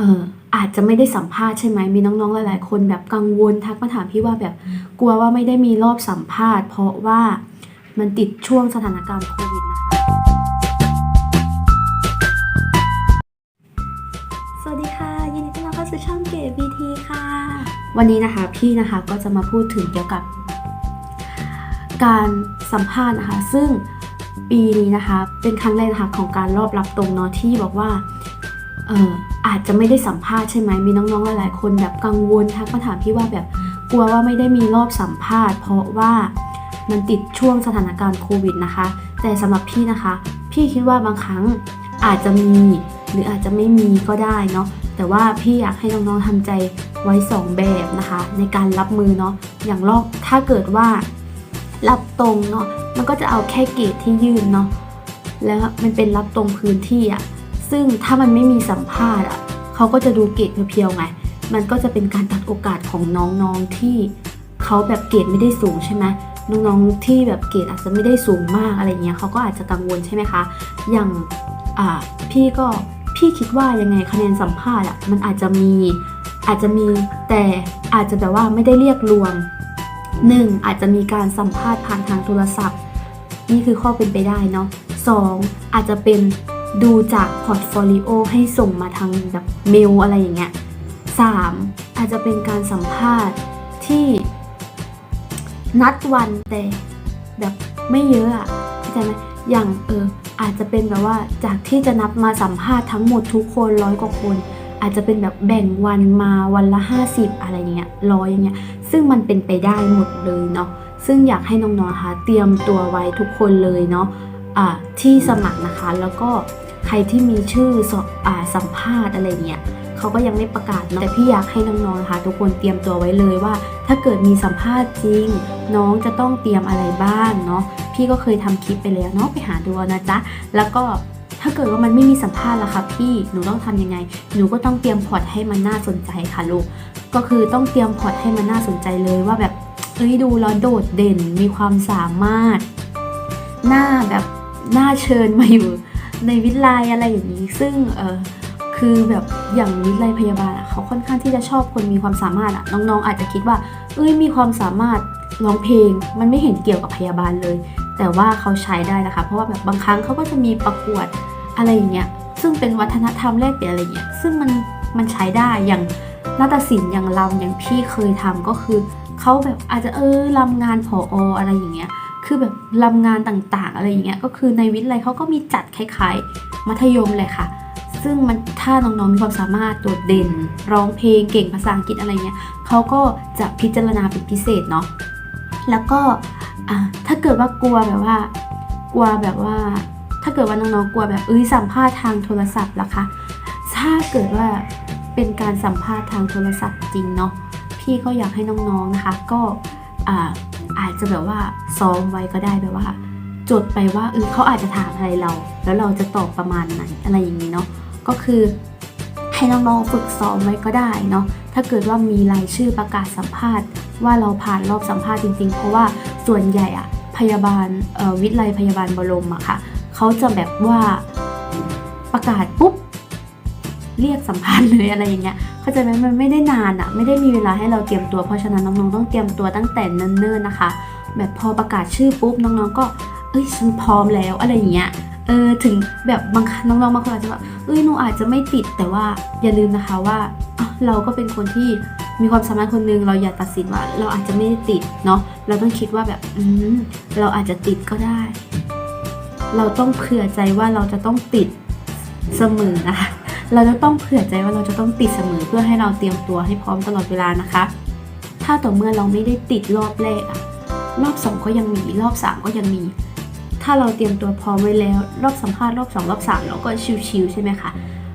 เอออาจจะไม่ได้สัมภาษณ์ใช่ไหมมีน้องๆ หลายๆ คนแบบกังวลทักมาถามพี่ว่าแบบกลัวว่าไม่ได้มีรอบสัมภาษณ์ เพราะว่ามันติดช่วงสถานการณ์โควิดนะคะ สวัสดีค่ะ ยินดีต้อนรับเข้าสู่ช่องเก๋บีทีค่ะ วันนี้นะคะพี่นะคะก็จะมาพูดถึงเกี่ยวกับ การสัมภาษณ์นะคะ ซึ่งปีนี้นะคะเป็นครั้งแรกนะคะของการรอบรับตรงเนาะที่บอกว่าเออ อาจจะไม่ได้สัมภาษณ์ใช่ไหมมีน้องๆ หลายๆ คนแบบกังวลทักมาถามพี่ว่าแบบกลัวว่าไม่ได้มีรอบสัมภาษณ์ เพราะว่ามันติดช่วงสถานการณ์โควิดนะคะ แต่สำหรับพี่นะคะ พี่คิดว่าบางครั้งอาจจะมีหรืออาจจะไม่มีก็ได้เนาะแต่ว่าพี่อยากให้น้องๆทำใจไว้สองแบบนะคะ ในการรับมือเนาะอย่างรอบถ้าเกิดว่ารับตรงเนาะมันก็จะเอาแค่เกรดที่ยื่นเนาะแล้วมันเป็นรับตรงพื้นที่อะซึ่งถ้ามันไม่มีสัมภาษณ์อะ เขาก็จะดูเกรดเพียวๆไง มันก็จะเป็นการตัดโอกาสของน้องๆที่เขาแบบเกรดไม่ได้สูงใช่ไหมน้องๆที่แบบเกรดอาจจะไม่ได้สูงมากอะไรเงี้ยเขาก็อาจจะกังวลใช่ไหมคะ อย่างอ่าพี่ก็พี่คิดว่ายังไงคะแนนสัมภาษณ์อะมันอาจจะมีอาจจะมีแต่อาจจะแบบว่าไม่ได้เรียกรวมหนึ่งอาจจะมีการสัมภาษณ์ผ่านทางโทรศัพท์ นี่คือข้อเป็นไปได้เนาะสองอาจจะเป็น ดูจากพอร์ตโฟลิโอให้ส่งมาทางแบบเมลอะไรอย่างเงี้ยสามอาจจะเป็นการสัมภาษณ์ที่นัดวันแต่แบบไม่เยอะอะเข้าใจไหมอย่างเอออาจจะเป็นแบบว่าจากที่จะนับมาสัมภาษณ์ทั้งหมดทุกคนร้อยกว่าคน อาจจะเป็นแบบแบ่งวันมาวันละ 50 อะไรอย่างเงี้ยร้อยอย่างเงี้ยซึ่งมันเป็นไปได้หมดเลยเนาะซึ่งอยากให้น้องๆคะเตรียมตัวไว้ทุกคนเลยเนาะ ที่สมัครนะคะ แล้วก็ใครที่มีชื่ออสัมภาษณ์อะไรเงี้ยเขาก็ยังไม่ประกาศเนาะแต่พี่อยากให้น้องๆนะคะทุกคนเตรียมตัวไว้เลยว่า ถ้าเกิดมีสัมภาษณ์จริง น้องจะต้องเตรียมอะไรบ้างเนาะพี่ก็เคยทำคลิปไปแล้วเนาะไปหาดูนะจ๊ะแล้วก็ถ้าเกิดว่ามันไม่มีสัมภาษณ์ล่ะคะพี่หนูต้องทำยังไง หนูก็ต้องเตรียมพอร์ตให้มันน่าสนใจค่ะลูกก็คือต้องเตรียมพอร์ตให้มันน่าสนใจเลยว่าแบบเอ้ยดูแล้วโดดเด่นมีความสามารถ หน้าแบบ น้าเชิญมาอยู่ในวิทยาลัยอะไรอย่างนี้ ซึ่งเออคือแบบอย่างวิทยาลัยพยาบาลอะเขาค่อนข้างที่จะชอบคนมีความสามารถอะน้องๆ อาจจะคิดว่า เอ้ยมีความสามารถร้องเพลง มันไม่เห็นเกี่ยวกับพยาบาลเลย แต่ว่าเขาใช้ได้นะคะ เพราะว่าแบบบางครั้งเขาก็จะมีประกวดอะไรอย่างเงี้ยซึ่งเป็นวัฒนธรรมแลกเปลี่ยนอะไรเงี้ยซึ่งมันมันใช้ได้อย่างนาฏศิลป์อย่างลำอย่างพี่เคยทำก็คือเขาแบบอาจจะเออลำงานผออะไรอย่างเงี้ย คือแบบลำงานต่างๆ อะไรอย่างเงี้ยก็คือในวิทยาลัยเขาก็มีจัดคล้ายๆ มัธยมเลยค่ะ ซึ่งมันถ้าน้องๆมีความสามารถโดดเด่น ร้องเพลงเก่งภาษาอังกฤษอะไรเงี้ยเขาก็จะพิจารณาเป็นพิเศษเนาะแล้วก็ถ้าเกิดว่ากลัวแบบว่า กลัวแบบว่า ถ้าเกิดว่าน้องๆกลัวแบบเอ้ยสัมภาษณ์ทางโทรศัพท์ล่ะคะถ้าเกิดว่าเป็นการสัมภาษณ์ทางโทรศัพท์จริงเนาะพี่ก็อยากให้น้องๆนะคะ ก็ อาจจะแบบว่าซ้อมไว้ก็ได้แบบว่า จดไปว่าเออเขาอาจจะถามอะไรเรา แล้วเราจะตอบประมาณไหนอะไรอย่างนี้เนาะก็คือให้น้องๆฝึกซ้อมไว้ก็ได้เนาะถ้าเกิดว่ามีรายชื่อประกาศสัมภาษณ์ ว่าเราผ่านรอบสัมภาษณ์จริงๆ เพราะว่าส่วนใหญ่อะพยาบาลวิทยาลัยพยาบาลบรมอะค่ะเขาจะแบบว่าประกาศปุ๊บ เรียกสัมภาษณ์เลยอะไรอย่างเงี้ยเข้าใจไหมมันไม่ได้นานอะไม่ได้มีเวลาให้เราเตรียมตัวเพราะฉะนั้นน้องๆต้องเตรียมตัวตั้งแต่เนิ่นๆนะคะ แบบพอประกาศชื่อปุ๊บน้องๆก็เอ้ยฉันพร้อมแล้วอะไรอย่างเงี้ยเออถึงแบบบางน้องๆบางคนอาจจะว่าเอ้ยหนูอาจจะไม่ติดแต่ว่าอย่าลืมนะคะว่าเราก็เป็นคนที่มีความสามารถคนนึงเราอย่าตัดสินว่า เราอาจจะไม่ติดเนาะเราต้องคิดว่าแบบอืมเราอาจจะติดก็ได้ เราต้องเผื่อใจว่าเราจะต้องติดเสมอนะคะ เราจะต้องเผื่อใจว่าเราจะต้องติดเสมอเพื่อให้เราเตรียมตัวให้พร้อมตลอดเวลานะคะ ถ้าต่อเมื่อเราไม่ได้ติดรอบแรกอะรอบสองก็ยังมีรอบสามก็ยังมี ถ้าเราเตรียมตัวพร้อมไว้แล้ว รอบสัมภาษณ์รอบสองรอบสามเราก็ชิวๆใช่ไหมคะ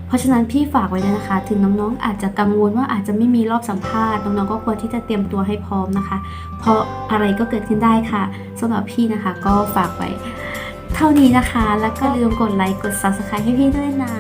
เพราะฉะนั้นพี่ฝากไว้เลยนะคะ ถึงน้องๆ อาจจะกังวลว่าอาจจะไม่มีรอบสัมภาษณ์ น้องๆ ก็ควรที่จะเตรียมตัวให้พร้อมนะคะ เพราะอะไรก็เกิดขึ้นได้ค่ะสำหรับพี่นะคะก็ฝากไว้ เท่านี้นะคะ แล้วก็ลืมกดไลค์ กด subscribe ให้พี่ด้วยนะ